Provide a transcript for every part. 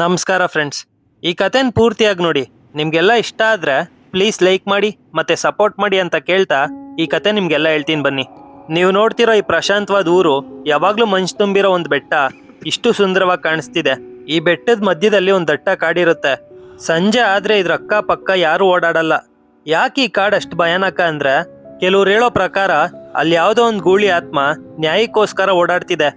ನಮಸ್ಕಾರ ಫ್ರೆಂಡ್ಸ್ ಈ ಕಥೆನ ಪೂರ್ತಿಯಾಗಿ ನೋಡಿ. ನಿಮಗೆಲ್ಲ ಇಷ್ಟ ಆದರೆ ಪ್ಲೀಸ್ ಲೈಕ್ ಮಾಡಿ ಮತ್ತೆ ಸಪೋರ್ಟ್ ಮಾಡಿ ಅಂತ ಕೇಳ್ತಾ ಈ ಕತೆ ನಿಮಗೆಲ್ಲ ಹೇಳ್ತೀನಿ ಬನ್ನಿ. ನೀವು ನೋಡ್ತಿರೋ ಈ ಪ್ರಶಾಂತವಾದ ಊರು ಯಾವಾಗಲೂ ಮಂಚು ತುಂಬಿರೋ ಒಂದು ಬೆಟ್ಟ ಇಷ್ಟು ಸುಂದರವಾಗಿ ಕಾಣಿಸ್ತಿದೆ. ಈ ಬೆಟ್ಟದ ಮಧ್ಯದಲ್ಲಿ ಒಂದು ದಟ್ಟ ಕಾಡಿರುತ್ತೆ. ಸಂಜೆ ಆದರೆ ಇದ್ರ ಅಕ್ಕಪಕ್ಕ ಯಾರೂ ಓಡಾಡಲ್ಲ. ಯಾಕೆ ಈ ಕಾಡು ಅಷ್ಟು ಭಯಾನಕ ಅಂದ್ರೆ ಕೆಲವ್ರು ಹೇಳೋ ಪ್ರಕಾರ ಅಲ್ಲಿ ಯಾವುದೋ ಒಂದು ಗೂಳಿ ಆತ್ಮ ನ್ಯಾಯಕ್ಕೋಸ್ಕರ ಓಡಾಡ್ತಿದೆ.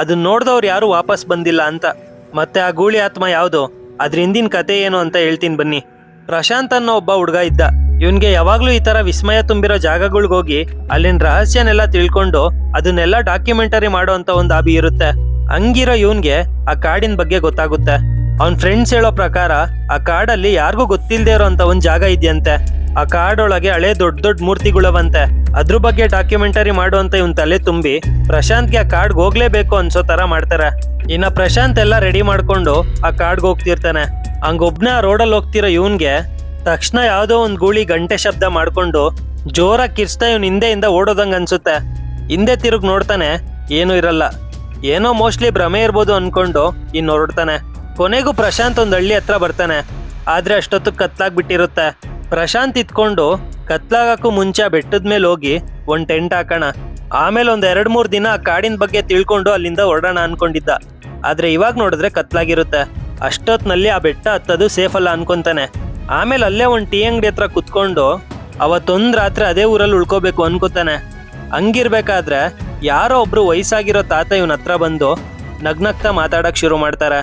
ಅದನ್ನ ನೋಡಿದವ್ರು ಯಾರು ವಾಪಸ್ ಬಂದಿಲ್ಲ ಅಂತ. ಮತ್ತೆ ಆ ಗೂಳಿ ಆತ್ಮ ಯಾವುದು? ಅದ್ರ ಹಿಂದಿನ ಕತೆ ಏನು ಅಂತ ಹೇಳ್ತೀನಿ ಬನ್ನಿ. ಪ್ರಶಾಂತ್ ಅನ್ನೋ ಒಬ್ಬ ಹುಡುಗ ಇದ್ದ. ಇವನ್ಗೆ ಯಾವಾಗ್ಲೂ ಈ ತರ ವಿಸ್ಮಯ ತುಂಬಿರೋ ಜಾಗಗಳಿಗೆ ಹೋಗಿ ಅಲ್ಲಿನ ರಹಸ್ಯನೆಲ್ಲ ತಿಳ್ಕೊಂಡು ಅದನ್ನೆಲ್ಲ ಡಾಕ್ಯುಮೆಂಟರಿ ಮಾಡೋ ಅಂತ ಒಂದು ಆಬಿ ಇರುತ್ತೆ. ಹಂಗಿರೋ ಇವನ್ಗೆ ಆ ಕಾಡಿನ ಬಗ್ಗೆ ಗೊತ್ತಾಗುತ್ತೆ. ಅವನ್ ಫ್ರೆಂಡ್ಸ್ ಹೇಳೋ ಪ್ರಕಾರ ಆ ಕಾಡಲ್ಲಿ ಯಾರಿಗೂ ಗೊತ್ತಿಲ್ಲದೆ ಇರೋ ಅಂತ ಒಂದ್ ಜಾಗ ಇದೆಯಂತೆ. ಆ ಕಾಡೊಳಗೆ ಹಳೆ ದೊಡ್ಡ ದೊಡ್ಡ ಮೂರ್ತಿಗಳವಂತೆ. ಅದ್ರ ಬಗ್ಗೆ ಡಾಕ್ಯುಮೆಂಟರಿ ಮಾಡುವಂತ ಇವನ್ ತಲೆ ತುಂಬಿ, ಪ್ರಶಾಂತ್ಗೆ ಆ ಕಾಡ್ಗೆ ಹೋಗ್ಲೇಬೇಕು ಅನ್ಸೋ ತರ ಮಾಡ್ತಾರೆ. ಇನ್ನ ಪ್ರಶಾಂತ್ ಎಲ್ಲ ರೆಡಿ ಮಾಡ್ಕೊಂಡು ಆ ಕಾಡ್ಗೆ ಹೋಗ್ತಿರ್ತಾನೆ. ಹಂಗೊಬ್ನೇ ಆ ರೋಡಲ್ಲಿ ಹೋಗ್ತಿರೋ ಇವನ್ಗೆ, ತಕ್ಷಣ ಯಾವುದೋ ಒಂದು ಗೂಳಿ ಗಂಟೆ ಶಬ್ದ ಮಾಡ್ಕೊಂಡು ಜೋರಾಗಿ ಕಿರ್ಸ್ತಾ ಇವ್ನ ಹಿಂದೆಯಿಂದ ಓಡೋದಂಗ ಅನ್ಸುತ್ತೆ. ಹಿಂದೆ ತಿರುಗ್ ನೋಡ್ತಾನೆ, ಏನೂ ಇರಲ್ಲ. ಏನೋ ಮೋಸ್ಟ್ಲಿ ಭ್ರಮೆ ಇರ್ಬೋದು ಅನ್ಕೊಂಡು ಇನ್ನು ಹೊರಡ್ತಾನೆ. ಕೊನೆಗೂ ಪ್ರಶಾಂತ್ ಒಂದು ಹಳ್ಳಿ ಹತ್ರ ಬರ್ತಾನೆ. ಆದ್ರೆ ಅಷ್ಟೊತ್ತು ಕತ್ಲಾಗ್ಬಿಟ್ಟಿರುತ್ತೆ ಪ್ರಶಾಂತ್ ಇತ್ಕೊಂಡು ಕತ್ಲಾಗಕ್ಕೂ ಮುಂಚೆ ಬೆಟ್ಟದ ಮೇಲೆ ಹೋಗಿ ಒಂದು ಟೆಂಟ್ ಹಾಕೋಣ. ಆಮೇಲೆ ಒಂದು ಎರಡು ಮೂರು ದಿನ ಕಾಡಿನ ಬಗ್ಗೆ ತಿಳ್ಕೊಂಡು ಅಲ್ಲಿಂದ ಹೊರಡೋಣ ಅನ್ಕೊಂಡಿದ್ದ. ಆದ್ರೆ ಇವಾಗ ನೋಡಿದ್ರೆ ಕತ್ಲಾಗಿರುತ್ತೆ. ಅಷ್ಟೊತ್ತಿನಲ್ಲಿ ಆ ಬೆಟ್ಟ ಹತ್ತದು ಸೇಫ್ ಅಲ್ಲ ಅನ್ಕೊಂತಾನೆ. ಆಮೇಲೆ ಅಲ್ಲೇ ಒಂದು ಟೀ ಅಂಗಡಿ ಹತ್ರ ಕುತ್ಕೊಂಡು ಅವತ್ತೊಂದು ರಾತ್ರಿ ಅದೇ ಊರಲ್ಲಿ ಉಳ್ಕೋಬೇಕು ಅನ್ಕೋತಾನೆ. ಹಂಗಿರ್ಬೇಕಾದ್ರೆ ಯಾರೋ ಒಬ್ರು ವಯಸ್ಸಾಗಿರೋ ತಾತ ಇವನ ಹತ್ರ ಬಂದು ನಗ್ನಗ್ತಾ ಮಾತಾಡಕ್ ಶುರು ಮಾಡ್ತಾರೆ.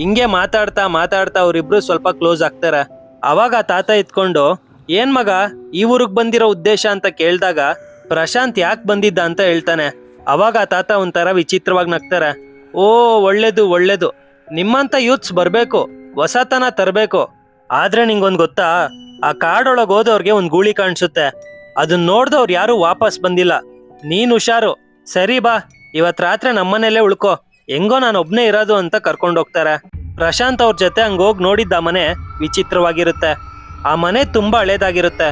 ಹಿಂಗೆ ಮಾತಾಡ್ತಾ ಮಾತಾಡ್ತಾ ಅವ್ರಿಬ್ರು ಸ್ವಲ್ಪ ಕ್ಲೋಸ್ ಆಗ್ತಾರೆ. ಅವಾಗ ತಾತ ಇತ್ಕೊಂಡು ಏನ್ ಮಗ, ಈ ಊರಿಗೆ ಬಂದಿರೋ ಉದ್ದೇಶ ಅಂತ ಕೇಳಿದಾಗ ಪ್ರಶಾಂತ್ ಯಾಕೆ ಬಂದಿದ್ದ ಅಂತ ಹೇಳ್ತಾನೆ. ಅವಾಗ ತಾತ ಒಂಥರ ವಿಚಿತ್ರವಾಗಿ ನಗ್ತಾರೆ. ಓ, ಒಳ್ಳೇದು ಒಳ್ಳೇದು. ನಿಮ್ಮಂತ ಯೂತ್ಸ್ ಬರಬೇಕು, ಹೊಸತನ ತರಬೇಕು. ಆದ್ರೆ ನಿಂಗೊಂದು ಗೊತ್ತಾ, ಆ ಕಾಡೊಳಗೆ ಹೋದವ್ರಿಗೆ ಒಂದು ಗೂಳಿ ಕಾಣಿಸುತ್ತೆ. ಅದನ್ನ ನೋಡ್ದವ್ರು ಯಾರು ವಾಪಸ್ ಬಂದಿಲ್ಲ. ನೀನು ಹುಷಾರು. ಸರಿ ಬಾ ಇವತ್ತು ರಾತ್ರಿ ನಮ್ಮನೇಲೆ ಉಳ್ಕೋ. ಹೆಂಗೋ ನಾನು ಒಬ್ಬನೇ ಇರೋದು ಅಂತ ಕರ್ಕೊಂಡು ಹೋಗ್ತಾರೆ ಪ್ರಶಾಂತ್ ಅವ್ರ ಜೊತೆ ಹಂಗೋಗಿ ನೋಡಿದ್ದ ಮನೆ ವಿಚಿತ್ರವಾಗಿರುತ್ತೆ. ಆ ಮನೆ ತುಂಬಾ ಹಳೇದಾಗಿರುತ್ತೆ.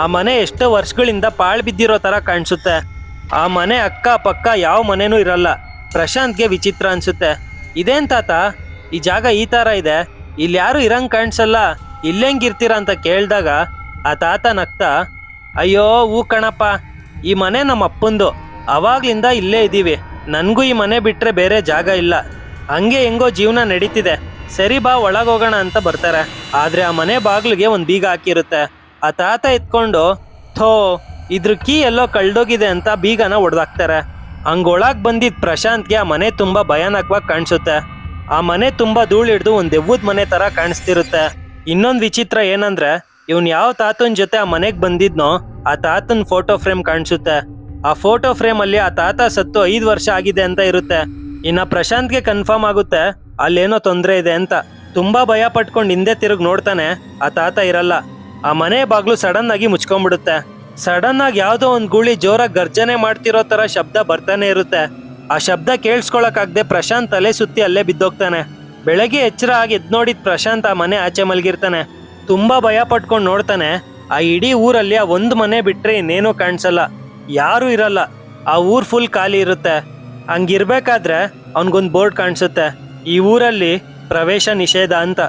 ಆ ಮನೆ ಎಷ್ಟೋ ವರ್ಷಗಳಿಂದ ಪಾಳ್ ಬಿದ್ದಿರೋ ತರ ಕಾಣಿಸುತ್ತೆ. ಆ ಮನೆ ಅಕ್ಕ ಪಕ್ಕ ಯಾವ ಮನೆನೂ ಇರಲ್ಲ. ಪ್ರಶಾಂತ್ಗೆ ವಿಚಿತ್ರ ಅನ್ಸುತ್ತೆ. ಇದೇನ್ ತಾತ? ಈ ಜಾಗ ಈ ತರ ಇದೆ. ಇಲ್ಲಿ ಯಾರು ಇರಂಗ್ ಕಾಣಿಸಲ್ಲ. ಇಲ್ಲೆಂಗಿರ್ತೀರ ಅಂತ ಕೇಳಿದಾಗ ಆ ತಾತ ನಗ್ತ, ಅಯ್ಯೋ ಹೂ ಕಣಪ್ಪ. ಈ ಮನೆ ನಮ್ಮ ಅಪ್ಪಂದು ಅವಾಗ್ಲಿಂದ ಇಲ್ಲೇ ಇದ್ದೀವಿ ನನಗೂ ಈ ಮನೆ ಬಿಟ್ರೆ ಬೇರೆ ಜಾಗ ಇಲ್ಲ. ಹಂಗೆ ಹೆಂಗೋ ಜೀವನ ನಡೀತಿದೆ. ಸರಿ ಬಾ ಒಳಗೋಗೋಣ ಅಂತ ಬರ್ತಾರೆ. ಆದ್ರೆ ಆ ಮನೆ ಬಾಗ್ಲಿಗೆ ಒಂದು ಬೀಗ ಹಾಕಿರುತ್ತೆ. ಆ ತಾತ ಎತ್ಕೊಂಡು, ಥೋ, ಇದ್ರ ಕೀ ಎಲ್ಲೋ ಕಳ್ದೋಗಿದೆ ಅಂತ ಬೀಗನ ಒಡೆದಾಕ್ತಾರೆ. ಹಂಗೊಳಗ್ ಬಂದಿದ್ ಪ್ರಶಾಂತ್ಗೆ ಆ ಮನೆ ತುಂಬಾ ಭಯಾನಕವಾಗಿ ಕಾಣಿಸುತ್ತೆ. ಆ ಮನೆ ತುಂಬಾ ಧೂಳು ಹಿಡ್ದು ಒಂದ್ ದೆವ್ವದ ಮನೆ ತರ ಕಾಣಿಸ್ತಿರುತ್ತೆ. ಇನ್ನೊಂದ್ ವಿಚಿತ್ರ ಏನಂದ್ರೆ, ಇವನ್ ಯಾವ ತಾತನ್ ಜೊತೆ ಆ ಮನೆಗ್ ಬಂದಿದ್ನೋ, ಆ ತಾತನ್ ಫೋಟೋ ಫ್ರೇಮ್ ಕಾಣಿಸುತ್ತೆ. ಆ ಫೋಟೋ ಫ್ರೇಮ್ ಅಲ್ಲಿ ಆ ತಾತ ಸತ್ತು ಐದು ವರ್ಷ ಆಗಿದೆ ಅಂತ ಇರುತ್ತೆ. ಇನ್ನ ಪ್ರಶಾಂತ್ಗೆ ಕನ್ಫರ್ಮ್ ಆಗುತ್ತೆ, ಅಲ್ಲೇನೋ ತೊಂದರೆ ಇದೆ ಅಂತ. ತುಂಬಾ ಭಯ ಪಟ್ಕೊಂಡು ಹಿಂದೆ ತಿರುಗಿ ನೋಡ್ತಾನೆ, ಆ ತಾತ ಇರಲ್ಲ. ಆ ಮನೆ ಬಾಗ್ಲು ಸಡನ್ ಆಗಿ ಮುಚ್ಕೊಂಡ್ಬಿಡುತ್ತೆ. ಸಡನ್ ಆಗಿ ಯಾವುದೋ ಒಂದು ಗೂಳಿ ಜೋರಾಗಿ ಗರ್ಜನೆ ಮಾಡ್ತಿರೋ ತರ ಶಬ್ದ ಬರ್ತಾನೆ ಇರುತ್ತೆ. ಆ ಶಬ್ದ ಕೇಳಿಸ್ಕೊಳಕ್ಕಾಗ್ದೆ ಪ್ರಶಾಂತ್ ತಲೆ ಸುತ್ತಿ ಅಲ್ಲೇ ಬಿದ್ದೋಗ್ತಾನೆ. ಬೆಳಗ್ಗೆ ಎಚ್ಚರ ಆಗಿ ಎದ್ ನೋಡಿದ ಪ್ರಶಾಂತ್ ಆ ಮನೆ ಆಚೆ ಮಲಗಿರ್ತಾನೆ. ತುಂಬಾ ಭಯ ಪಟ್ಕೊಂಡು ನೋಡ್ತಾನೆ, ಆ ಇಡೀ ಊರಲ್ಲಿ ಆ ಒಂದು ಮನೆ ಬಿಟ್ರೆ ಇನ್ನೇನೂ ಕಾಣಿಸಲ್ಲ. ಯಾರೂ ಇರಲ್ಲ. ಆ ಊರ್ ಫುಲ್ ಖಾಲಿ ಇರುತ್ತೆ. ಹಂಗಿರ್ಬೇಕಾದ್ರೆ ಅವ್ನಿಗೊಂದು ಬೋರ್ಡ್ ಕಾಣಿಸುತ್ತೆ. ಈ ಊರಲ್ಲಿ ಪ್ರವೇಶ ನಿಷೇಧ ಅಂತ.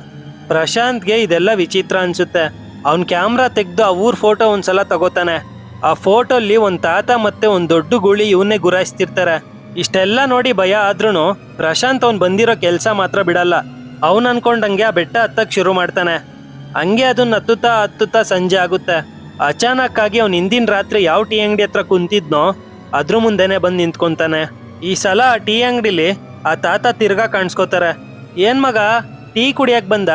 ಪ್ರಶಾಂತ್ಗೆ ಇದೆಲ್ಲ ವಿಚಿತ್ರ ಅನ್ಸುತ್ತೆ. ಅವ್ನ್ ಕ್ಯಾಮ್ರಾ ತೆಗೆದು ಆ ಊರ್ ಫೋಟೋ ಒಂದ್ಸಲ ತಗೋತಾನೆ. ಆ ಫೋಟೋಲಿ ಒಂದ್ ತಾತ ಮತ್ತೆ ಒಂದ್ ದೊಡ್ಡ ಗುಳಿ ಇವನ್ನೇ ಗುರಾಯಿಸ್ತಿರ್ತಾರೆ. ಇಷ್ಟೆಲ್ಲ ನೋಡಿ ಭಯ ಆದ್ರೂ ಪ್ರಶಾಂತ್ ಅವ್ನ್ ಬಂದಿರೋ ಕೆಲಸ ಮಾತ್ರ ಬಿಡಲ್ಲ. ಅವನ್ ಅನ್ಕೊಂಡಂಗೆ ಆ ಬೆಟ್ಟ ಹತ್ತಕ್ ಶುರು ಮಾಡ್ತಾನೆ. ಹಂಗೆ ಅದನ್ನ ಹತ್ತುತ್ತಾ ಹತ್ತುತ್ತಾ ಸಂಜೆ ಆಗುತ್ತೆ. ಅಚಾನಕ್ ಆಗಿ ಅವ್ನ್ ಹಿಂದಿನ ರಾತ್ರಿ ಯಾವ ಟೀ ಅಂಗಡಿ ಹತ್ರ ಕುಂತಿದ್ನೋ ಅದ್ರ ಮುಂದೆನೆ ಬಂದ್ ನಿಂತ್ಕೊಂತಾನೆ. ಈ ಸಲ ಟೀ ಅಂಗಡಿಲಿ ಆ ತಾತ ತಿರ್ಗಾ ಕಾಣಿಸ್ಕೋತಾರೆ. ಏನ್ ಮಗ, ಟೀ ಕುಡಿಯಕ್ ಬಂದ?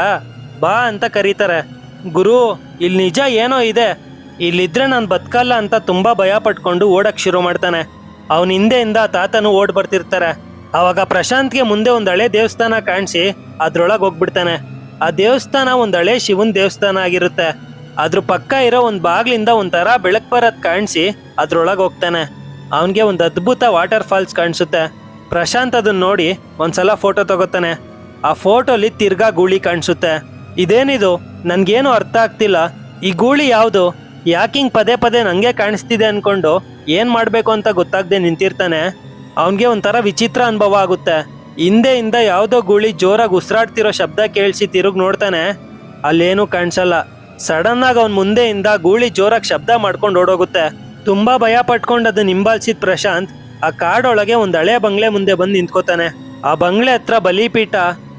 ಬಾ ಅಂತ ಕರೀತಾರೆ. ಗುರು ಇಲ್ಲಿ ನಿಜ ಏನೋ ಇದೆ. ಇಲ್ಲಿದ್ರೆ ನಾನು ಬದುಕಲ್ಲ ಅಂತ ತುಂಬಾ ಭಯ ಪಟ್ಕೊಂಡು ಓಡಕ್ ಶುರು ಮಾಡ್ತಾನೆ. ಅವನ ಹಿಂದೆಯಿಂದ ತಾತನು ಓಡ್ ಬರ್ತಿರ್ತಾರೆ. ಅವಾಗ ಪ್ರಶಾಂತ್ಗೆ ಮುಂದೆ ಒಂದು ಹಳೆ ದೇವಸ್ಥಾನ ಕಾಣಿಸಿ ಅದ್ರೊಳಗೆ ಹೋಗ್ಬಿಡ್ತಾನೆ. ಆ ದೇವಸ್ಥಾನ ಒಂದು ಹಳೆ ಶಿವನ್ ದೇವಸ್ಥಾನ ಆಗಿರುತ್ತೆ. ಅದ್ರ ಪಕ್ಕ ಇರೋ ಒಂದು ಬಾಗ್ಲಿಂದ ಒಂಥರ ಬೆಳಕ್ ಬರೋದ್ ಕಾಣಿಸಿ ಅದ್ರೊಳಗೆ ಹೋಗ್ತಾನೆ. ಅವನ್ಗೆ ಒಂದು ಅದ್ಭುತ ವಾಟರ್ ಫಾಲ್ಸ್ ಕಾಣಿಸುತ್ತೆ. ಪ್ರಶಾಂತ್ ಅದನ್ನ ನೋಡಿ ಒಂದ್ಸಲ ಫೋಟೋ ತಗೋತಾನೆ. ಆ ಫೋಟೋಲಿ ತಿರ್ಗಾ ಗೂಳಿ ಕಾಣಿಸುತ್ತೆ. ಇದೇನಿದು? ನನ್ಗೇನು ಅರ್ಥ ಆಗ್ತಿಲ್ಲ. ಈ ಗೂಳಿ ಯಾವುದು? ಯಾಕಿಂಗ್ ಪದೇ ಪದೇ ನನಗೆ ಕಾಣಿಸ್ತಿದೆ ಅನ್ಕೊಂಡು ಏನು ಮಾಡಬೇಕು ಅಂತ ಗೊತ್ತಾಗದೆ ನಿಂತಿರ್ತಾನೆ. ಅವನಿಗೆ ಒಂಥರ ವಿಚಿತ್ರ ಅನುಭವ ಆಗುತ್ತೆ. ಹಿಂದೆಯಿಂದ ಯಾವುದೋ ಗೂಳಿ ಜೋರಾಗಿ ಉಸಿರಾಡ್ತಿರೋ ಶಬ್ದ ಕೇಳಿಸಿ ತಿರುಗಿ ನೋಡ್ತಾನೆ. ಅಲ್ಲೇನೂ ಕಾಣಿಸಲ್ಲ. ಸಡನ್ನಾಗಿ ಅವನ್ ಮುಂದೆಯಿಂದ ಗೂಳಿ ಜೋರಾಗಿ ಶಬ್ದ ಮಾಡ್ಕೊಂಡು ಓಡೋಗುತ್ತೆ. ತುಂಬಾ ಭಯ ಪಟ್ಕೊಂಡು ಅದನ್ನ ಹಿಂಬಾಲಿಸಿದ ಪ್ರಶಾಂತ್. ಆ ಕಾಡೊಳಗೆ ಒಂದು ಹಳೆ ಬಂಗ್ಲೆ ಮುಂದೆ ಬಂದು ನಿಂತ್ಕೋತಾನೆ. ಆ ಬಂಗ್ಲೆ ಹತ್ರ ಬಲಿಪೀಠ,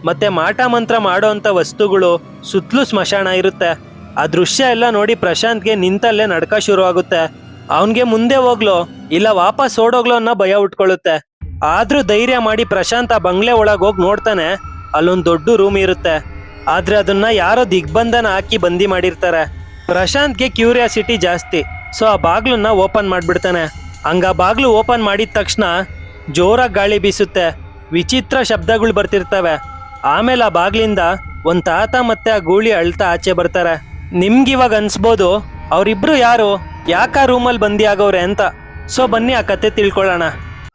ಮತ್ತೆ ಮಾಟ ಮಂತ್ರ ಮಾಡೋ ಅಂತ ವಸ್ತುಗಳು ಸುತ್ತಲೂ ಸ್ಮಶಾನ ಇರುತ್ತೆ. ಆ ದೃಶ್ಯ ಎಲ್ಲ ನೋಡಿ ಪ್ರಶಾಂತ್ಗೆ ನಿಂತಲ್ಲೇ ನಡ್ಕ ಶುರು ಆಗುತ್ತೆ ಅವನ್ಗೆ ಮುಂದೆ ಹೋಗ್ಲೋ, ಇಲ್ಲ ವಾಪಸ್ ಓಡೋಗ್ಲೋ ಅನ್ನೋ ಭಯ ಉಟ್ಕೊಳ್ಳುತ್ತೆ ಆದ್ರೂ ಧೈರ್ಯ ಮಾಡಿ ಪ್ರಶಾಂತ್ ಆ ಬಂಗ್ಲೆ ಒಳಗೆ ಹೋಗಿ ನೋಡ್ತಾನೆ. ಅಲ್ಲೊಂದು ದೊಡ್ಡ ರೂಮ್ ಇರುತ್ತೆ. ಆದ್ರೆ ಅದನ್ನ ಯಾರೋ ದಿಗ್ಬಂಧನ ಹಾಕಿ ಬಂದಿ ಮಾಡಿರ್ತಾರೆ. ಪ್ರಶಾಂತ್ಗೆ ಕ್ಯೂರಿಯಾಸಿಟಿ ಜಾಸ್ತಿ. ಸೊ ಆ ಬಾಗ್ಲನ್ನ ಓಪನ್ ಮಾಡಿಬಿಡ್ತಾನೆ. ಹಂಗ ಬಾಗ್ಲು ಓಪನ್ ಮಾಡಿದ ತಕ್ಷಣ ಜೋರಾಗಿ ಗಾಳಿ ಬೀಸುತ್ತೆ. ವಿಚಿತ್ರ ಶಬ್ದಗಳು ಬರ್ತಿರ್ತವೆ. ಆಮೇಲೆ ಆ ಬಾಗ್ಲಿಂದ ಒಂದ್ ತಾತ ಮತ್ತೆ ಆ ಗೂಳಿ ಅಳ್ತಾ ಆಚೆ ಬರ್ತಾರೆ. ನಿಮ್ಗಿವಾಗ ಅನ್ಸ್ಬೋದು, ಅವರಿಬ್ರು ಯಾರು? ಯಾಕ ರೂಮಲ್ಲಿ ಬಂದಿ ಆಗವ್ರೆ ಅಂತ. ಸೊ ಬನ್ನಿ ಆ ಕತೆ ತಿಳ್ಕೊಳ್ಳೋಣ.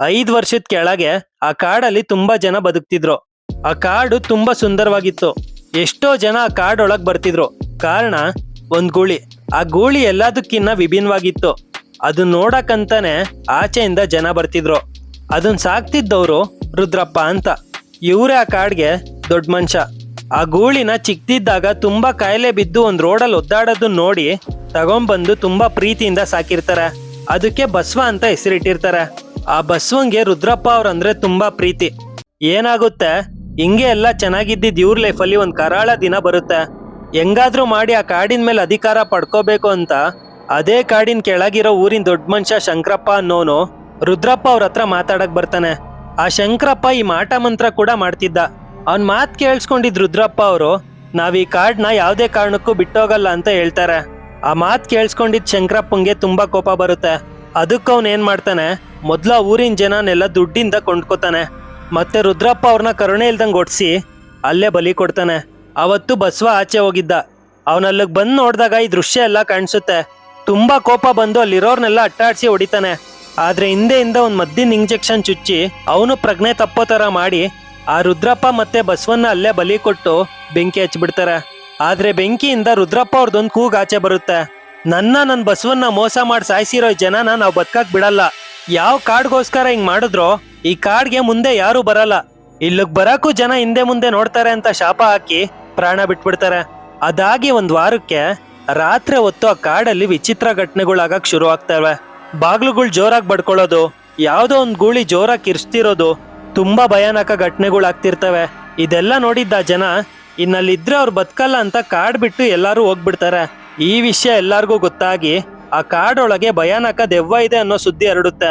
ಐದು ವರ್ಷದ ಕೆಳಗೆ ಆ ಕಾಡಲ್ಲಿ ತುಂಬಾ ಜನ ಬದುಕ್ತಿದ್ರು. ಆ ಕಾಡು ತುಂಬಾ ಸುಂದರವಾಗಿತ್ತು. ಎಷ್ಟೋ ಜನ ಆ ಕಾಡೊಳಗೆ ಬರ್ತಿದ್ರು. ಕಾರಣ ಒಂದ್ ಗೂಳಿ. ಆ ಗೂಳಿ ಎಲ್ಲದಕ್ಕಿನ್ನ ವಿಭಿನ್ನವಾಗಿತ್ತು. ಅದನ್ನ ನೋಡಕ್ಕಂತಾನೆ ಆಚೆಯಿಂದ ಜನ ಬರ್ತಿದ್ರು. ಅದನ್ನ ಸಾಕ್ತಿದ್ದವರು ರುದ್ರಪ್ಪ ಅಂತ. ಇವರೇ ಆ ಕಾಡ್ಗೆ ದೊಡ್ಡ ಮನುಷ್ಯ ಆ ಗೂಳಿನ ಚಿಕ್ತಿದ್ದಾಗ ತುಂಬಾ ಕಾಯಿಲೆ ಬಿದ್ದು ಒಂದ್ ರೋಡಲ್ಲಿ ಒದ್ದಾಡೋದನ್ನ ನೋಡಿ ತಗೊಂಬಂದು ತುಂಬಾ ಪ್ರೀತಿಯಿಂದ ಸಾಕಿರ್ತಾರೆ. ಅದಕ್ಕೆ ಬಸವ ಅಂತ ಹೆಸರಿಟ್ಟಿರ್ತಾರೆ. ಆ ಬಸವಂಗೆ ರುದ್ರಪ್ಪ ಅವ್ರಂದ್ರೆ ತುಂಬಾ ಪ್ರೀತಿ. ಏನಾಗುತ್ತೆ? ಹಿಂಗೆ ಎಲ್ಲ ಚೆನ್ನಾಗಿದ್ದಿದ್ ಇವ್ರ ಲೈಫಲ್ಲಿ ಒಂದ್ ಕರಾಳ ದಿನ ಬರುತ್ತೆ. ಹೆಂಗಾದ್ರೂ ಮಾಡಿ ಆ ಕಾಡಿನ ಮೇಲೆ ಅಧಿಕಾರ ಪಡ್ಕೋಬೇಕು ಅಂತ ಅದೇ ಕಾಡಿನ ಕೆಳಗಿರೋ ಊರಿನ ದೊಡ್ಡ ಮನುಷ್ಯ ಶಂಕರಪ್ಪ ಅನ್ನೋನು ರುದ್ರಪ್ಪ ಅವ್ರ ಹತ್ರ ಮಾತಾಡಕ್ ಬರ್ತಾನೆ. ಆ ಶಂಕರಪ್ಪ ಈ ಮಾಟ ಮಂತ್ರ ಕೂಡ ಮಾಡ್ತಿದ್ದ. ಅವನ್ ಮಾತ್ ಕೇಳಿಸ್ಕೊಂಡಿದ್ ರುದ್ರಪ್ಪ ಅವರು, ನಾವ್ ಈ ಕಾಡ್ನ ಯಾವ್ದೇ ಕಾರಣಕ್ಕೂ ಬಿಟ್ಟೋಗಲ್ಲ ಅಂತ ಹೇಳ್ತಾರೆ. ಆ ಮಾತ್ ಕೇಳಿಸ್ಕೊಂಡಿದ್ ಶಂಕರಪ್ಪಂಗೆ ತುಂಬಾ ಕೋಪ ಬರುತ್ತೆ. ಅದಕ್ಕೆ ಅವ್ನ ಏನ್ ಮಾಡ್ತಾನೆ, ಮೊದ್ಲ ಊರಿನ ಜನನೆಲ್ಲ ದುಡ್ಡಿಂದ ಕೊಂಡ್ಕೋತಾನೆ. ಮತ್ತೆ ರುದ್ರಪ್ಪ ಅವ್ರನ್ನ ಕರುಣೆ ಇಲ್ದಂಗ್ ಒಡ್ಸಿ ಅಲ್ಲೇ ಬಲಿ ಕೊಡ್ತಾನೆ. ಅವತ್ತು ಬಸವ ಆಚೆ ಹೋಗಿದ್ದ. ಅವನಲ್ಲಿಗೆ ಬಂದು ನೋಡಿದಾಗ ಈ ದೃಶ್ಯ ಎಲ್ಲ ಕಾಣಿಸುತ್ತೆ. ತುಂಬಾ ಕೋಪ ಬಂದು ಅಲ್ಲಿರೋರ್ನೆಲ್ಲ ಅಟ್ಟಾಡ್ಸಿ ಹೊಡಿತಾನೆ. ಆದ್ರೆ ಹಿಂದೆಯಿಂದ ಒಂದ್ ಮದ್ದಿನ ಇಂಜೆಕ್ಷನ್ ಚುಚ್ಚಿ ಅವನು ಪ್ರಜ್ಞೆ ತಪ್ಪೋ ತರ ಮಾಡಿ ಆ ರುದ್ರಪ್ಪ ಮತ್ತೆ ಬಸವನ್ನ ಅಲ್ಲೇ ಬಲಿ ಕೊಟ್ಟು ಬೆಂಕಿ ಹಚ್ಚಿಬಿಡ್ತಾರೆ ಆದ್ರೆ ಬೆಂಕಿಯಿಂದ ರುದ್ರಪ್ಪ ಅವ್ರದೊಂದು ಕೂಗ್ ಆಚೆ ಬರುತ್ತೆ. ನನ್ನ ನನ್ ಬಸವನ್ನ ಮೋಸ ಮಾಡಿ ಸಾಯಿಸಿರೋ ಜನ ಜನನ ನಾವು ಬದುಕಕ್ ಬಿಡಲ್ಲ. ಯಾವ ಕಾಡ್ಗೋಸ್ಕರ ಹಿಂಗ್ ಮಾಡಿದ್ರು ಈ ಕಾಡ್ಗೆ ಮುಂದೆ ಯಾರು ಬರಲ್ಲ. ಇಲ್ಲಿಗೆ ಬರಕ್ಕೂ ಜನ ಹಿಂದೆ ಮುಂದೆ ನೋಡ್ತಾರೆ ಅಂತ ಶಾಪ ಹಾಕಿ ಪ್ರಾಣ ಬಿಟ್ಬಿಡ್ತಾರೆ. ಅದಾಗಿ ಒಂದ್ ವಾರಕ್ಕೆ ರಾತ್ರಿ ಹೊತ್ತು ಆ ಕಾಡಲ್ಲಿ ವಿಚಿತ್ರ ಘಟನೆಗಳಾಗಕ್ ಶುರು ಆಗ್ತವೆ ಬಾಗ್ಲುಗಳು ಜೋರಾಗಿ ಬಡ್ಕೊಳ್ಳೋದು, ಯಾವ್ದೋ ಒಂದ್ ಗೂಳಿ ಜೋರಾಗಿ ಕಿರ್ಸ್ತಿರೋದು ತುಂಬಾ ಭಯಾನಕ ಘಟನೆಗಳಾಗ್ತಿರ್ತವೆ. ಇದೆಲ್ಲ ನೋಡಿದ್ದ ಜನ ಇನ್ನಲ್ಲಿದ್ರೆ ಅವ್ರು ಬದುಕಲ್ಲ ಅಂತ ಕಾಡ್ ಬಿಟ್ಟು ಎಲ್ಲರೂ ಹೋಗ್ಬಿಡ್ತಾರೆ. ಈ ವಿಷಯ ಎಲ್ಲಾರ್ಗೂ ಗೊತ್ತಾಗಿ ಆ ಕಾಡೊಳಗೆ ಭಯಾನಕ ದೆವ್ವ ಇದೆ ಅನ್ನೋ ಸುದ್ದಿ ಹರಡುತ್ತೆ.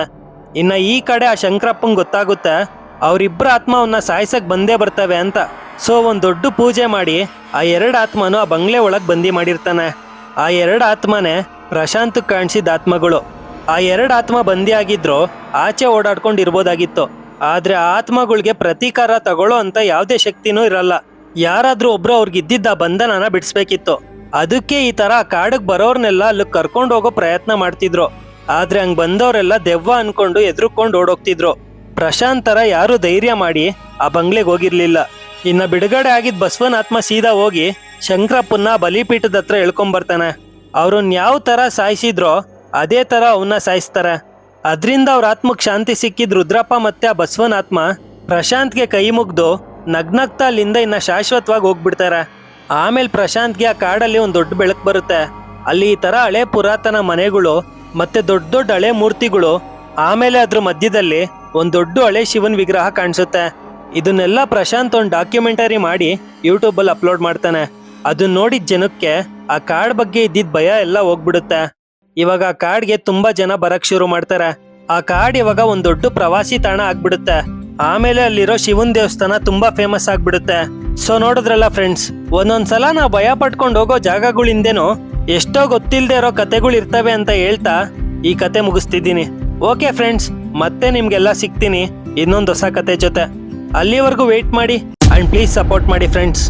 ಇನ್ನ ಈ ಕಡೆ ಆ ಶಂಕರಪ್ಪಂಗ್ ಗೊತ್ತಾಗುತ್ತೆ ಅವರಿಬ್ಬರ ಆತ್ಮವನ್ನ ಸಾಯಿಸಕ್ ಬಂದೇ ಬರ್ತವೆ ಅಂತ. ಸೊ ಒಂದು ದೊಡ್ಡ ಪೂಜೆ ಮಾಡಿ ಆ ಎರಡು ಆತ್ಮನು ಆ ಬಂಗ್ಲೆ ಒಳಗೆ ಬಂದಿ ಮಾಡಿರ್ತಾನೆ. ಆ ಎರಡು ಆತ್ಮನೇ ಪ್ರಶಾಂತ್ ಕಾಣಿಸಿದ ಆತ್ಮಗಳು. ಆ ಎರಡು ಆತ್ಮ ಬಂದಿ ಆಗಿದ್ರು ಆಚೆ ಓಡಾಡ್ಕೊಂಡು ಇರ್ಬೋದಾಗಿತ್ತು. ಆದ್ರೆ ಆ ಆತ್ಮಗಳಿಗೆ ಪ್ರತೀಕಾರ ತಗೊಳ್ಳೋ ಅಂತ ಯಾವುದೇ ಶಕ್ತಿನೂ ಇರಲ್ಲ. ಯಾರಾದರೂ ಒಬ್ರು ಅವ್ರಿಗೆ ಇದ್ದಿದ್ದ ಬಂಧನನ ಬಿಡಿಸ್ಬೇಕಿತ್ತು. ಅದಕ್ಕೆ ಈ ತರ ಕಾಡಿಗೆ ಬರೋರ್ನೆಲ್ಲ ಅಲ್ಲಿ ಕರ್ಕೊಂಡು ಹೋಗೋ ಪ್ರಯತ್ನ ಮಾಡ್ತಿದ್ರು. ಆದ್ರೆ ಹಂಗ್ ಬಂದವರೆಲ್ಲ ದೆವ್ವ ಅನ್ಕೊಂಡು ಎದುರುಕೊಂಡು ಓಡೋಗ್ತಿದ್ರು. ಪ್ರಶಾಂತ್ ತರ ಯಾರು ಧೈರ್ಯ ಮಾಡಿ ಆ ಬಂಗ್ಲೆಗೆ ಹೋಗಿರ್ಲಿಲ್ಲ. ಇನ್ನ ಬಿಡುಗಡೆ ಆಗಿದ್ದ ಬಸವನಾತ್ಮ ಸೀದಾ ಹೋಗಿ ಶಂಕರಪ್ಪನ್ನ ಬಲಿಪೀಠದ ಹತ್ರ ಎಳ್ಕೊಂಬರ್ತಾನೆ. ಅವ್ರನ್ನ ಯಾವ ತರ ಸಾಯಿಸಿದ್ರೋ ಅದೇ ತರ ಅವನ್ನ ಸಾಯಿಸ್ತಾರೆ. ಅದರಿಂದ ಅವ್ರ ಆತ್ಮಕ್ಕೆ ಶಾಂತಿ ಸಿಕ್ಕಿದ್ ರುದ್ರಪ್ಪ ಮತ್ತೆ ಆ ಬಸವನಾತ್ಮ ಪ್ರಶಾಂತ್ಗೆ ಕೈ ಮುಗ್ದು ನಗ್ನಗ್ತಾ ಅಲ್ಲಿಂದ ಇನ್ನ ಶಾಶ್ವತವಾಗಿ ಹೋಗ್ಬಿಡ್ತಾರೆ. ಆಮೇಲೆ ಪ್ರಶಾಂತ್ಗೆ ಆ ಕಾಡಲ್ಲಿ ಒಂದು ದೊಡ್ಡ ಬೆಳಕು ಬರುತ್ತೆ. ಅಲ್ಲಿ ಈ ತರ ಹಳೆ ಪುರಾತನ ಮನೆಗಳು ಮತ್ತೆ ದೊಡ್ಡ ದೊಡ್ಡ ಹಳೆ ಮೂರ್ತಿಗಳು ಆಮೇಲೆ ಅದ್ರ ಮಧ್ಯದಲ್ಲಿ ಒಂದ್ ದೊಡ್ಡ ಹಳೆ ಶಿವನ್ ವಿಗ್ರಹ ಕಾಣಿಸುತ್ತೆ. ಇದನ್ನೆಲ್ಲ ಪ್ರಶಾಂತ್ ಒಂದು ಡಾಕ್ಯುಮೆಂಟರಿ ಮಾಡಿ ಯೂಟ್ಯೂಬಲ್ಲಿ ಅಪ್ಲೋಡ್ ಮಾಡ್ತಾನೆ. ಅದನ್ನ ನೋಡಿದ ಜನಕ್ಕೆ ಆ ಕಾಡ್ ಬಗ್ಗೆ ಇದ್ದಿದ್ ಭಯ ಎಲ್ಲ ಹೋಗ್ಬಿಡುತ್ತೆ. ಇವಾಗ ಆ ಕಾಡ್ಗೆ ತುಂಬಾ ಜನ ಬರಕ್ ಶುರು ಮಾಡ್ತಾರೆ. ಆ ಕಾಡ್ ಇವಾಗ ಒಂದ್ ದೊಡ್ಡ ಪ್ರವಾಸಿ ತಾಣ ಆಗ್ಬಿಡುತ್ತೆ. ಆಮೇಲೆ ಅಲ್ಲಿರೋ ಶಿವನ್ ದೇವಸ್ಥಾನ ತುಂಬಾ ಫೇಮಸ್ ಆಗ್ಬಿಡುತ್ತೆ. ಸೊ ನೋಡಿದ್ರಲ್ಲ ಫ್ರೆಂಡ್ಸ್ ಒಂದೊಂದ್ಸಲ ನಾವು ಭಯ ಪಟ್ಕೊಂಡು ಹೋಗೋ ಜಾಗಗಳಿಂದೇನು ಎಷ್ಟೋ ಗೊತ್ತಿಲ್ಲದೆ ಇರೋ ಕತೆಗಳು ಇರ್ತವೆ ಅಂತ ಹೇಳ್ತಾ ಈ ಕತೆ ಮುಗಿಸ್ತಿದ್ದೀನಿ. ಓಕೆ ಫ್ರೆಂಡ್ಸ್, ಮತ್ತೆ ನಿಮ್ಗೆಲ್ಲ ಸಿಗ್ತೀನಿ ಇನ್ನೊಂದು ಹೊಸ ಕತೆ ಜೊತೆ. ಅಲ್ಲಿವರೆಗೂ ವೇಟ್ ಮಾಡಿ ಅಂಡ್ ಪ್ಲೀಸ್ ಸಪೋರ್ಟ್ ಮಾಡಿ ಫ್ರೆಂಡ್ಸ್